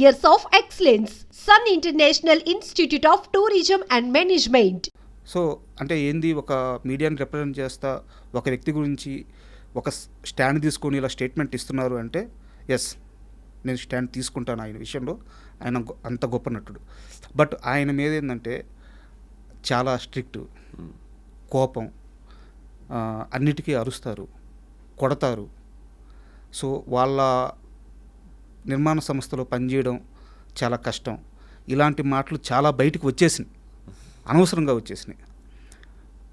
Years of excellence Sun International Institute of tourism and management so అంటే ఏంది ఒక మీడియాని రిప్రజెంట్ చేస్తా ఒక వ్యక్తి గురించి ఒక స్టాండ్ తీసుకొని ఇలా స్టేట్మెంట్ ఇస్తున్నారు అంటే ఎస్ నేను స్టాండ్ తీసుకుంటాను ఆయన విషయంలో. ఆయన గొ- అంత గొప్ప నటుడు. బట్ ఆయన మీద ఏంటంటే చాలా స్ట్రిక్ట్ కోపం అన్నిటికీ అరుస్తారు కొడతారు. సో వాళ్ళ నిర్మాణ సంస్థలో పనిచేయడం చాలా కష్టం. ఇలాంటి మాటలు చాలా బయటకు వచ్చేసినాయి. అనవసరంగా వచ్చేసినాయి.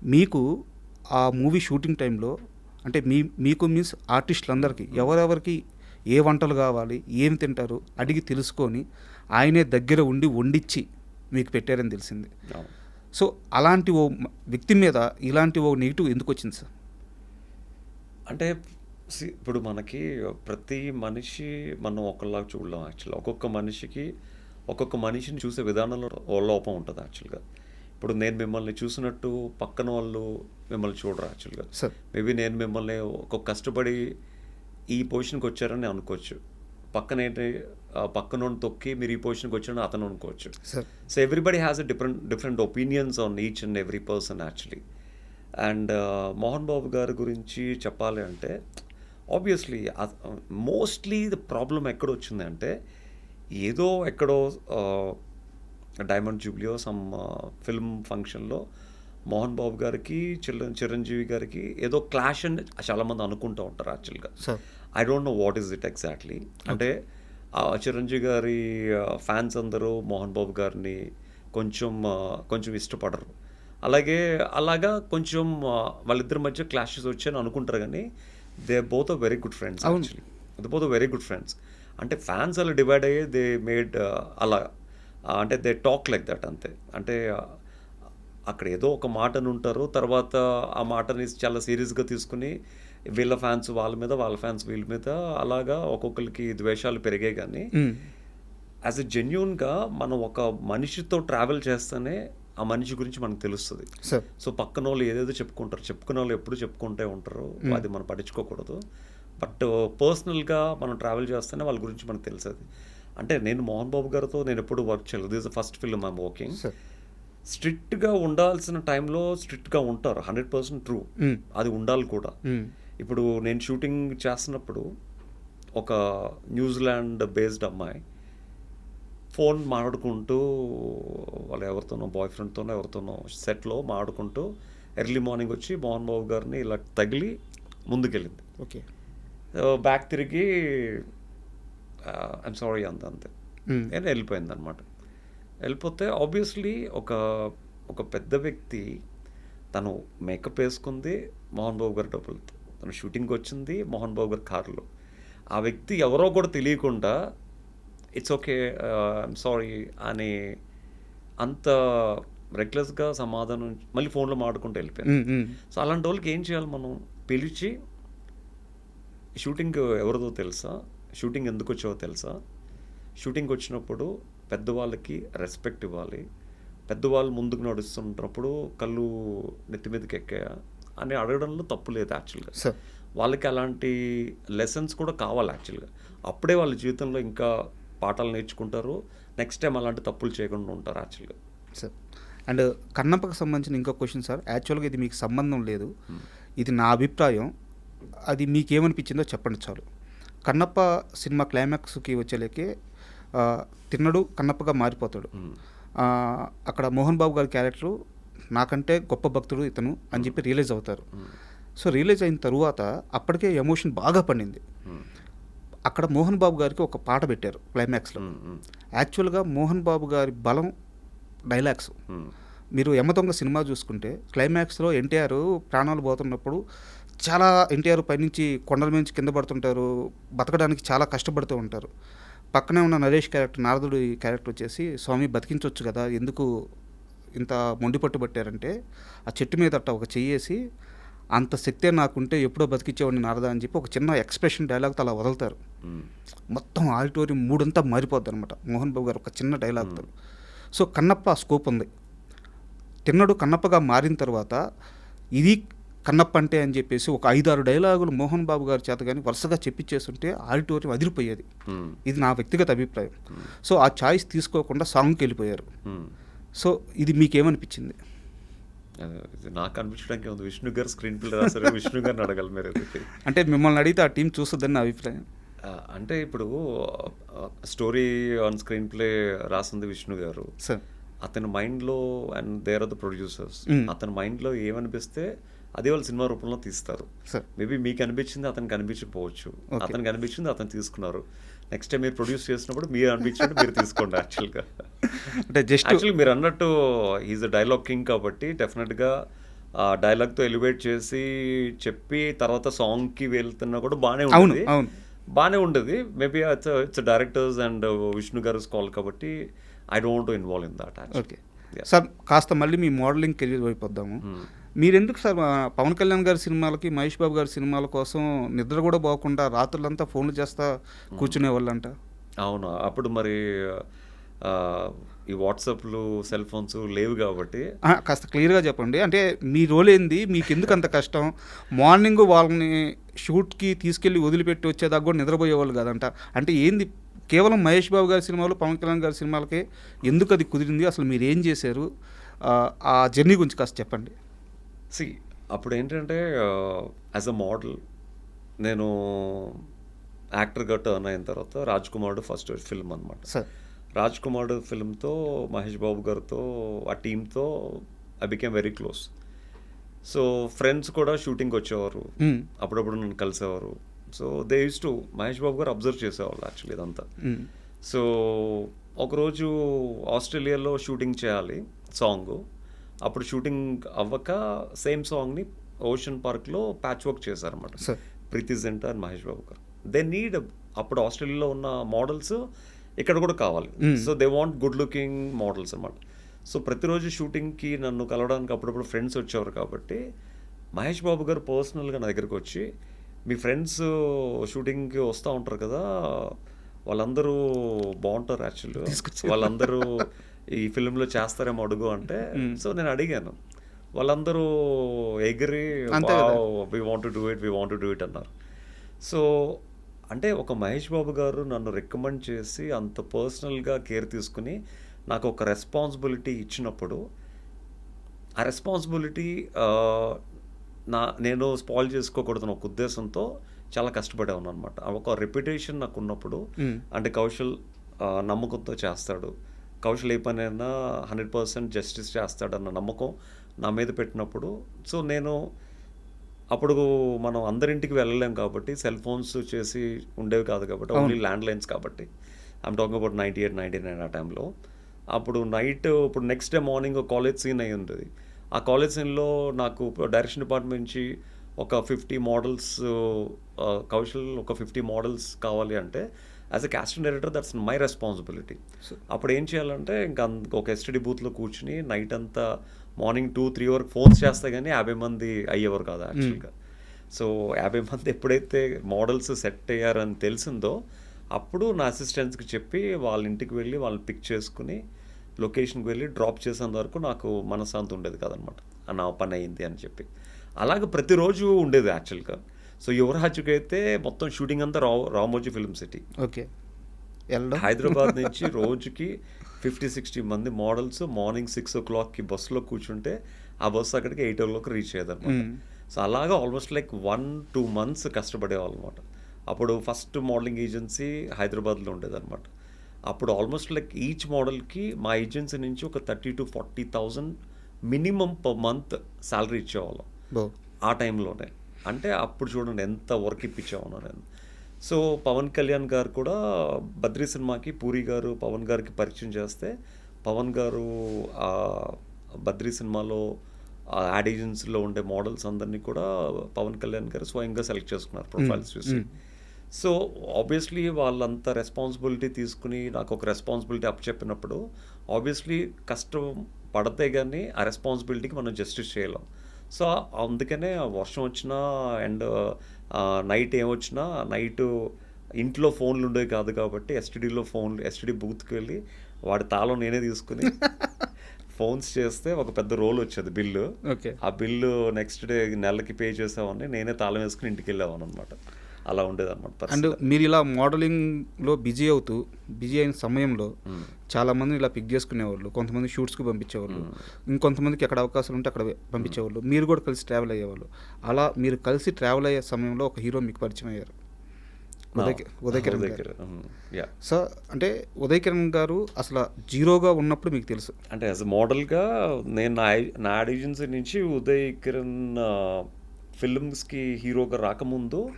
మీకు ఆ మూవీ షూటింగ్ టైంలో అంటే మీ మీకు మీన్స్ ఆర్టిస్టులందరికీ ఎవరెవరికి ఏ వంటలు కావాలి ఏం తింటారు అడిగి తెలుసుకొని ఆయనే దగ్గర ఉండి వండిచ్చి మీకు పెట్టారని తెలిసింది. సో అలాంటి ఓ వ్యక్తి మీద ఇలాంటి ఓ నెగిటివ్ ఎందుకు వచ్చింది సార్? అంటే ఇప్పుడు మనకి ప్రతి మనిషి మనం ఒకలాగా చూడలేం యాక్చువల్గా ఒక్కొక్క మనిషికి ఒక్కొక్క మనిషిని చూసే విధానంలో లోపం ఉంటుంది యాక్చువల్గా ఇప్పుడు నేను మిమ్మల్ని చూసినట్టు పక్కన వాళ్ళు మిమ్మల్ని చూడరు యాక్చువల్గా మేబీ నేను మిమ్మల్ని ఒక కష్టపడి ఈ పొజిషన్కి వచ్చారని అనుకోవచ్చు. పక్కన ఏంటి పక్కన తొక్కి మీరు ఈ పొజిషన్కి వచ్చారని అతను అనుకోవచ్చు. So everybody has a different different opinions on each and every person actually and Mohan Babu గారి గురించి చెప్పాలి అంటే ఆబ్వియస్లీ మోస్ట్లీ ద ప్రాబ్లం ఎక్కడ వచ్చింది అంటే ఏదో ఎక్కడో డైమండ్ జూబ్లియో సమ్ ఫిల్మ్ ఫంక్షన్లో మోహన్ బాబు గారికి చిర చిరంజీవి గారికి ఏదో క్లాష్ అని చాలామంది అనుకుంటూ ఉంటారు యాక్చువల్గా I don't know what is it exactly అంటే చిరంజీవి గారి ఫ్యాన్స్ అందరూ మోహన్ బాబు గారిని కొంచెం ఆ, కొంచెం ఇష్టపడరు. అలాగే అలాగా కొంచెం ఆ, వాళ్ళిద్దరి మధ్య క్లాషెస్ వచ్చాయని అనుకుంటారు కానీ they both are very good friends. Actually they both very good friends అంటే ఫ్యాన్స్ అలా డివైడ్ అయ్యి దే మేడ్ అలా ఆ, అంటే దే టాక్ లైక్ దట్ అంతే అంటే ఆ, అక్కడ ఏదో ఒక మాటను ఉంటారు తర్వాత ఆ మాటని చాలా సీరియస్గా తీసుకుని వీళ్ళ ఫ్యాన్స్ వాళ్ళ మీద వాళ్ళ ఫ్యాన్స్ వీళ్ళ మీద అలాగా ఒక్కొక్కరికి ద్వేషాలు పెరిగాయి కానీ. యాజ్ ఎ జెన్యున్గా మనం ఒక మనిషితో ట్రావెల్ చేస్తేనే ఆ మనిషి గురించి మనకు తెలుస్తుంది. సో పక్కన వాళ్ళు ఏదేదో చెప్పుకుంటారు. చెప్పుకునే వాళ్ళు ఎప్పుడు చెప్పుకుంటే ఉంటారు. అది మనం పట్టించుకోకూడదు. బట్ పర్సనల్గా మనం ట్రావెల్ చేస్తేనే వాళ్ళ గురించి మనకు తెలుస్తుంది. అంటే నేను మోహన్ బాబు గారితో నేను ఎప్పుడు వర్క్ చేయలేదు. This first film I'm working స్ట్రిక్ట్గా ఉండాల్సిన టైంలో స్ట్రిక్ట్గా ఉంటారు. Hundred percent true. మ్. అది ఉండాలి కూడా. మ్. ఇప్పుడు నేను షూటింగ్ చేస్తున్నప్పుడు ఒక న్యూజిలాండ్ బేస్డ్ అమ్మాయి ఫోన్ మాట్లాడుకుంటూ వాళ్ళు ఎవరితోనో బాయ్ ఫ్రెండ్తోనో ఎవరితోనో సెట్లో మాట్లాడుకుంటూ ఎర్లీ మార్నింగ్ వచ్చి మోహన్ బాబు గారిని ఇలా తగిలి ముందుకెళ్ళింది. ఓకే. బ్యాక్ తిరిగి ఐమ్ సారీ అంత. అంతే. నేను వెళ్ళిపోయింది అనమాట వెళ్ళిపోతే ఆబ్వియస్లీ ఒక ఒక పెద్ద వ్యక్తి తను మేకప్ వేసుకుంది మోహన్ బాబు గారి డబ్బులు తను షూటింగ్కి వచ్చింది మోహన్ బాబు గారి కారులో. ఆ వ్యక్తి ఎవరో కూడా తెలియకుండా ఇట్స్ ఓకే ఐమ్ సారీ అని అంత రెక్లెస్గా సమాధానం మళ్ళీ ఫోన్లో మాట్లాడుకుంటూ వెళ్ళిపోయాను. సో అలాంటి వాళ్ళకి ఏం చేయాలి మనం? పిలిచి షూటింగ్ ఎవరిదో తెలుసా? షూటింగ్ ఎందుకు వచ్చావో తెలుసా? షూటింగ్ వచ్చినప్పుడు పెద్దవాళ్ళకి రెస్పెక్ట్ ఇవ్వాలి. పెద్దవాళ్ళు ముందుకు నడుస్తున్నప్పుడు కళ్ళు నెత్తి మీదకి ఎక్కాయా అని అడగడంలో తప్పు లేదు యాక్చువల్గా వాళ్ళకి అలాంటి లెసన్స్ కూడా కావాలి యాక్చువల్గా అప్పుడే వాళ్ళ జీవితంలో ఇంకా పాఠాలు నేర్చుకుంటారు. నెక్స్ట్ టైం అలాంటి తప్పులు చేయకుండా ఉంటారు యాక్చువల్గా సార్ అండ్ కన్నప్పకు సంబంధించిన ఇంకో క్వశ్చన్ సార్ యాక్చువల్గా ఇది మీకు సంబంధం లేదు. ఇది నా అభిప్రాయం. అది మీకేమనిపించిందో చెప్పండి చాలు. కన్నప్ప సినిమా క్లైమాక్స్కి వచ్చేలేకే తిన్నడు కన్నప్పగా మారిపోతాడు. ఆ, అక్కడ మోహన్ బాబు గారి క్యారెక్టరు నాకంటే గొప్ప భక్తుడు ఇతను అని చెప్పి రియలైజ్ అవుతారు. సో రియలైజ్ అయిన తరువాత అప్పటికే ఎమోషన్ బాగా పండింది. అక్కడ మోహన్ బాబు గారికి ఒక పాట పెట్టారు క్లైమాక్స్లో. యాక్చువల్గా మోహన్ బాబు గారి బలం డైలాగ్స్. మీరు యమదొంగ సినిమా చూసుకుంటే క్లైమాక్స్లో ఎన్టీఆర్ ప్రాణాలు పోతున్నప్పుడు చాలా ఎన్టీఆర్ పైనుంచి కొండల నుంచి కింద పడుతుంటారు బతకడానికి చాలా కష్టపడుతూ ఉంటారు. పక్కనే ఉన్న నరేష్ క్యారెక్టర్ నారదుడి క్యారెక్టర్ వచ్చేసి స్వామి బతికించవచ్చు కదా ఎందుకు ఇంత మొండి పట్టు పట్టారంటే ఆ చెట్టు మీద అట్ట ఒక చెయ్యేసి అంత శక్తే నాకుంటే ఎప్పుడో బతికించేవాడిని నారదా అని చెప్పి ఒక చిన్న ఎక్స్ప్రెషన్ డైలాగ్తో అలా వదులుతారు. మొత్తం ఆడిటోరియం మూడంతా మారిపోద్ది అనమాట మోహన్ బాబు గారు ఒక చిన్న డైలాగ్తో సో కన్నప్ప స్కోప్ ఉంది. తిన్నడు కన్నప్పగా మారిన తర్వాత ఇది కన్నప్ప అంటే అని చెప్పేసి ఒక ఐదారు డైలాగులు మోహన్ బాబు గారి చేత కానీ వరుసగా చెప్పించేస్తుంటే ఆడిటోరియం అదిరిపోయేది. ఇది నా వ్యక్తిగత అభిప్రాయం. సో ఆ చాయిస్ తీసుకోకుండా సాంగ్కి వెళ్ళిపోయారు. సో ఇది మీకేమనిపించింది? నాకు అనిపించడానికి ఉంది. విష్ణు గారు స్క్రీన్ ప్లే రాశారు. విష్ణు గారిని అడగాలి మీరు. అంటే మిమ్మల్ని అడిగితే ఆ టీం చూస్తుందని నా అభిప్రాయం. అంటే ఇప్పుడు స్టోరీ ఆన్ స్క్రీన్ ప్లే రాసింది విష్ణు గారు అతని మైండ్లో and there are the producers. అతని మైండ్లో ఏమనిపిస్తే అదే వాళ్ళు సినిమా రూపంలో తీస్తారు. మేబీ మీకు అనిపించింది అతనికి అనిపించకపోవచ్చు. అతనికి అనిపించింది అతను తీసుకున్నారు. నెక్స్ట్ టైం మీరు ప్రొడ్యూస్ చేసినప్పుడు మీరు అనిపించినట్టు మీరు తీసుకోండి యాక్చువల్గా అంటే జస్ట్ యాక్చువల్లీ మీరు అన్నట్టు ఈజ్ అ డైలాగ్ కింగ్ కాబట్టి డెఫినెట్గా ఆ డైలాగ్తో ఎలివేట్ చేసి చెప్పి తర్వాత సాంగ్కి వెళ్తున్నా కూడా బాగానే ఉంటుంది అవును. బాగానే ఉండేది. Maybe it's it's directors and Vishnu గారు కాల్ కాబట్టి I don't involve in that okay sir కాస్త మళ్ళీ మీ మోడలింగ్ కెరీర్ వైపు వద్దాము. మీరెందుకు సార్ పవన్ కళ్యాణ్ గారి సినిమాలకి మహేష్ బాబు గారి సినిమాల కోసం నిద్ర కూడా పోకుండా రాత్రులంతా ఫోన్లు చేస్తా కూర్చునే వాళ్ళంట అవును. అప్పుడు మరి ఈ వాట్సాప్లు సెల్ ఫోన్స్ లేవు కాబట్టి. కాస్త క్లియర్గా చెప్పండి. అంటే మీ రోల్ ఏంది? మీకు ఎందుకు అంత కష్టం? మార్నింగ్ వాళ్ళని షూట్కి తీసుకెళ్ళి వదిలిపెట్టి వచ్చేదాకా కూడా నిద్రపోయేవాళ్ళు కాదంట. అంటే ఏంది? కేవలం మహేష్ బాబు గారి సినిమాలు పవన్ కళ్యాణ్ గారి సినిమాలకే ఎందుకు అది కుదిరింది? అసలు మీరు ఏం చేశారు? ఆ, ఆ జర్నీ గురించి కాస్త చెప్పండి. సి అప్పుడు ఏంటంటే యాజ్ అ మోడల్ నేను యాక్టర్గా టర్న్ అయిన తర్వాత రాజ్ కుమార్ ఫస్ట్ ఫిల్మ్ అనమాట సార్. రాజ్ కుమార్ ఫిల్మ్తో మహేష్ బాబు గారితో ఆ టీంతో I became very close. So friends కూడా షూటింగ్కి వచ్చేవారు. అప్పుడప్పుడు నన్ను కలిసేవారు. So they use to Mahesh Babu గారు అబ్జర్వ్ చేసేవాళ్ళు యాక్చువల్లీ ఇదంతా. సో ఒకరోజు ఆస్ట్రేలియాలో షూటింగ్ చేయాలి సాంగ్. అప్పుడు షూటింగ్ అవ్వక సేమ్ సాంగ్ని ఓషన్ పార్క్లో ప్యాచ్ వర్క్ చేశారన్నమాట. సార్. ప్రీతి జెంట అండ్ మహేష్ బాబు గారు. దే నీడ్ అప్పుడు ఆస్ట్రేలియాలో ఉన్న మోడల్స్ ఇక్కడ కూడా కావాలి. So they want good looking models అన్నమాట సో ప్రతిరోజు షూటింగ్కి నన్ను కలవడానికి అప్పుడప్పుడు ఫ్రెండ్స్ వచ్చేవారు కాబట్టి మహేష్ బాబు గారు పర్సనల్గా నా దగ్గరకు వచ్చి మీ ఫ్రెండ్స్ షూటింగ్కి వస్తూ ఉంటారు కదా వాళ్ళందరూ బాగుంటారు యాక్చువల్లీ తీసుకొచ్చారు. వాళ్ళందరూ ఈ ఫిల్మ్లో చేస్తారేమో అడుగు అంటే. సో నేను అడిగాను వాళ్ళందరూ ఎగిరి. We want do it we want do it అన్నారు సో అంటే ఒక మహేష్ బాబు గారు నన్ను రికమెండ్ చేసి అంత పర్సనల్గా కేర్ తీసుకుని నాకు ఒక రెస్పాన్సిబిలిటీ ఇచ్చినప్పుడు ఆ రెస్పాన్సిబిలిటీ నా నేను స్పాయిల్ చేసుకోకూడదని ఒక ఉద్దేశంతో చాలా కష్టపడే ఉన్నాను అనమాట ఒక రెప్యుటేషన్ నాకు ఉన్నప్పుడు. అంటే కౌశల్ నమ్మకంతో చేస్తాడు. కౌశల్ ఏ పని అయినా హండ్రెడ్ పర్సెంట్ జస్టిస్ చేస్తాడన్న నమ్మకం నా మీద పెట్టినప్పుడు. సో నేను అప్పుడు మనం అందరింటికి వెళ్ళలేం కాబట్టి సెల్ ఫోన్స్ చేసి ఉండేవి కాదు కాబట్టి ఓన్లీ ల్యాండ్ లైన్స్ కాబట్టి. I'm talking about ninety eight ninety nine ఆ టైంలో అప్పుడు నైట్ ఇప్పుడు next day morning college scene అయి ఉంటుంది ఆ కాలేజ్ సీన్లో నాకు డైరెక్షన్ డిపార్ట్మెంట్ నుంచి ఒక ఫిఫ్టీ మోడల్స్ కౌశల్ ఒక ఫిఫ్టీ మోడల్స్ కావాలి అంటే as a casting director that's my responsibility అప్పుడు ఏం చేయాలంటే ఇంకా ఒక ఎస్టీడీ బూత్లో కూర్చుని నైట్ అంతా మార్నింగ్ టూ త్రీ వరకు ఫోన్స్ చేస్తే కానీ యాభై మంది అయ్యేవారు కాదు యాక్చువల్గా. సో యాభై మంది ఎప్పుడైతే మోడల్స్ సెట్ అయ్యారని తెలిసిందో అప్పుడు నా అసిస్టెంట్స్కి చెప్పి వాళ్ళ ఇంటికి వెళ్ళి వాళ్ళని పిక్ చేసుకుని లొకేషన్కి వెళ్ళి డ్రాప్ చేసేంత వరకు నాకు మనశ్శాంతి ఉండేది కాదనమాట. నా పని అయింది అని చెప్పి. అలాగే ప్రతిరోజు ఉండేది యాక్చువల్గా. సో యువరాజుకి అయితే మొత్తం షూటింగ్ అంతా రా రామోజీ ఫిల్మ్ సిటీ. ఓకే. వెళ్ళడం. హైదరాబాద్ నుంచి రోజుకి ఫిఫ్టీ సిక్స్టీ మంది మోడల్స్ మార్నింగ్ సిక్స్ ఓ క్లాక్కి బస్సులో కూర్చుంటే ఆ బస్సు అక్కడికి ఎయిట్ ఓ క్లాక్ రీచ్ అయ్యేదన్నమాట. సో అలాగా almost like one two months కష్టపడేవాళ్ళు అనమాట అప్పుడు ఫస్ట్ మోడలింగ్ ఏజెన్సీ హైదరాబాద్లో ఉండేదన్నమాట. అప్పుడు ఆల్మోస్ట్ లైక్ ఈచ్ మోడల్కి మా ఏజెన్సీ నుంచి ఒక thirty to forty thousand minimum per month salary ఇచ్చేవాళ్ళం. ఆ టైంలోనే. అంటే అప్పుడు చూడండి ఎంత వర్క్ ఇప్పించామన్నా నేను. సో పవన్ కళ్యాణ్ గారు కూడా బద్రీ సినిమాకి పూరి గారు పవన్ గారికి పరిచయం చేస్తే పవన్ గారు ఆ బద్రీ సినిమాలో యాడ్ ఏజెన్సీలో ఉండే మోడల్స్ అందరినీ కూడా పవన్ కళ్యాణ్ గారు స్వయంగా సెలెక్ట్ చేసుకున్నారు ప్రొఫైల్స్ చూసి. సో ఆబ్వియస్లీ వాళ్ళంత రెస్పాన్సిబిలిటీ తీసుకుని నాకు ఒక రెస్పాన్సిబిలిటీ అప్ చెప్పినప్పుడు ఆబ్వియస్లీ కష్టం పడితే కానీ ఆ రెస్పాన్సిబిలిటీకి మనం జస్టిస్ చేయలేం. సో అందుకనే ఆ వర్షం వచ్చినా అండ్ నైట్ ఏమొచ్చినా నైట్ ఇంట్లో ఫోన్లు ఉండేవి కాదు కాబట్టి ఎస్టీడీలో ఫోన్ ఎస్టీడీ బూత్కి వెళ్ళి వాడి తాళం నేనే తీసుకుని ఫోన్స్ చేస్తే ఒక పెద్ద రోల్ వచ్చేది బిల్లు. ఓకే. ఆ బిల్లు నెక్స్ట్ డే నెలకి పే చేసామని నేనే తాళం వేసుకుని ఇంటికి వెళ్ళేవాను అనమాట అలా ఉండేది అనమాట అండ్ మీరు ఇలా మోడలింగ్లో బిజీ అవుతూ బిజీ అయిన సమయంలో చాలా మంది ఇలా పిక్ చేసుకునేవాళ్ళు కొంతమంది షూట్స్కి పంపించేవాళ్ళు ఇంకొంతమందికి ఎక్కడ అవకాశాలు ఉంటే అక్కడ పంపించేవాళ్ళు. మీరు కూడా కలిసి ట్రావెల్ అయ్యేవాళ్ళు. అలా మీరు కలిసి ట్రావెల్ అయ్యే సమయంలో ఒక హీరో మీకు పరిచయం అయ్యారు? ఉదయ్ కిరణ్ గారు. సో అంటే ఉదయ్ కిరణ్ గారు అసలు జీరోగా ఉన్నప్పుడు మీకు తెలుసు. అంటే యాజ్ మోడల్గా నేను నా నా యాడ్ ఏజెన్సీ నుంచి ఉదయ్ కిరణ్ ఫిల్మ్స్కి హీరోగా రాకముందు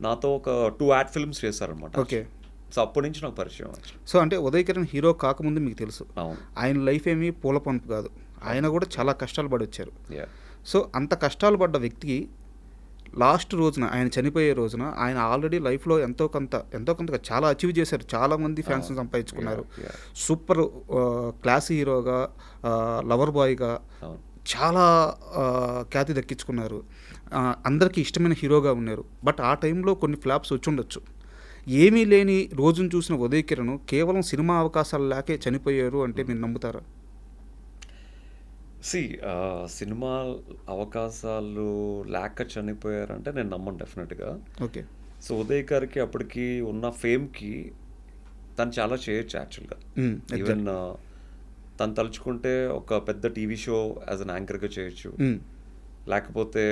నాతో ఒక టూ యాడ్ ఫిల్మ్స్ చేశారనమాట ఓకే. సో అప్పటి నుంచి నాకు పరిచయం. సో అంటే ఉదయ్ కిరణ్ హీరో కాకముందు మీకు తెలుసు. ఆయన లైఫ్ ఏమీ పూల పంపు కాదు. ఆయన కూడా చాలా కష్టాలు పడి వచ్చారు యా సో అంత కష్టాలు పడ్డ వ్యక్తికి లాస్ట్ రోజున ఆయన చనిపోయే రోజున ఆయన ఆల్రెడీ లైఫ్లో ఎంతో కొంత ఎంతో కొంత చాలా అచీవ్ చేశారు. చాలా మంది ఫ్యాన్స్ సంపాదించుకున్నారు. సూపర్ క్లాస్ హీరోగా లవర్ బాయ్గా చాలా ఖ్యాతి దక్కించుకున్నారు. అందరికీ ఇష్టమైన హీరోగా ఉన్నారు. బట్ ఆ టైంలో కొన్ని ఫ్లాప్స్ వచ్చి ఉండొచ్చు. ఏమీ లేని రోజును చూసిన ఉదయ్ కిరణ్ కేవలం సినిమా అవకాశాలు లేకే చనిపోయారు అంటే మీరు నమ్ముతారా? సి సినిమా అవకాశాలు లేక చనిపోయారంటే నేను నమ్మను డెఫినెట్గా. ఓకే. సో ఉదయ్ గారికి అప్పటికి ఉన్న ఫేమ్కి తను చాలా చేయొచ్చు యాక్చువల్గా. ఈవెన్ తను తలుచుకుంటే ఒక పెద్ద టీవీ షో యాజ్ అన్ యాంకర్గా చేయొచ్చు. లేకపోతే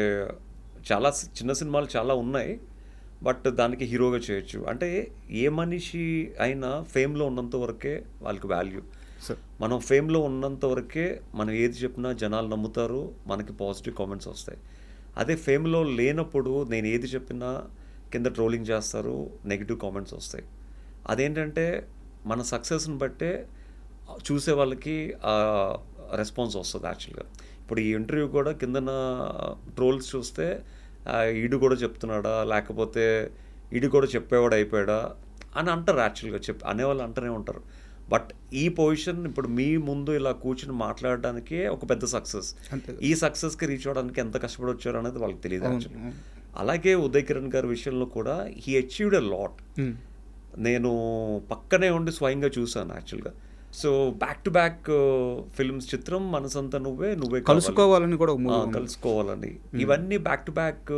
చాలా చిన్న సినిమాలు చాలా ఉన్నాయి బట్ దానికి హీరోగా చేయొచ్చు. అంటే ఏ మనిషి అయినా ఫేమ్లో ఉన్నంత వరకే వాళ్ళకి వాల్యూ. మనం ఫేమ్లో ఉన్నంత వరకే మనం ఏది చెప్పినా జనాలు నమ్ముతారు మనకి పాజిటివ్ కామెంట్స్ వస్తాయి. అదే ఫేమ్లో లేనప్పుడు నేను ఏది చెప్పినా కింద ట్రోలింగ్ చేస్తారు నెగిటివ్ కామెంట్స్ వస్తాయి. అదేంటంటే మన సక్సెస్ని బట్టే చూసే వాళ్ళకి రెస్పాన్స్ వస్తుంది యాక్చువల్గా. ఇప్పుడు ఈ ఇంటర్వ్యూ కూడా కిందన ట్రోల్స్ చూస్తే ఈడు కూడా చెప్తున్నాడా లేకపోతే ఈడు కూడా చెప్పేవాడు అయిపోయాడా అని అంటారు యాక్చువల్గా చెప్ అనేవాళ్ళు అంటూనే ఉంటారు. బట్ ఈ పొజిషన్ ఇప్పుడు మీ ముందు ఇలా కూర్చుని మాట్లాడడానికి ఒక పెద్ద సక్సెస్. ఈ సక్సెస్కి రీచ్ అవ్వడానికి ఎంత కష్టపడి వచ్చారు అనేది వాళ్ళకి తెలియదు. అలాగే ఉదయ్ కిరణ్ గారి విషయంలో కూడా హీ అచీవ్డ్ ఎ లాట్ నేను పక్కనే ఉండి స్వయంగా చూసాను యాక్చువల్గా. So back to back films Chitram Manasantha Nuvve నువ్వే కావాలి. కలుసుకోవాలని కూడా. కలుసుకోవాలని ఇవన్నీ బ్యాక్ టు బ్యాక్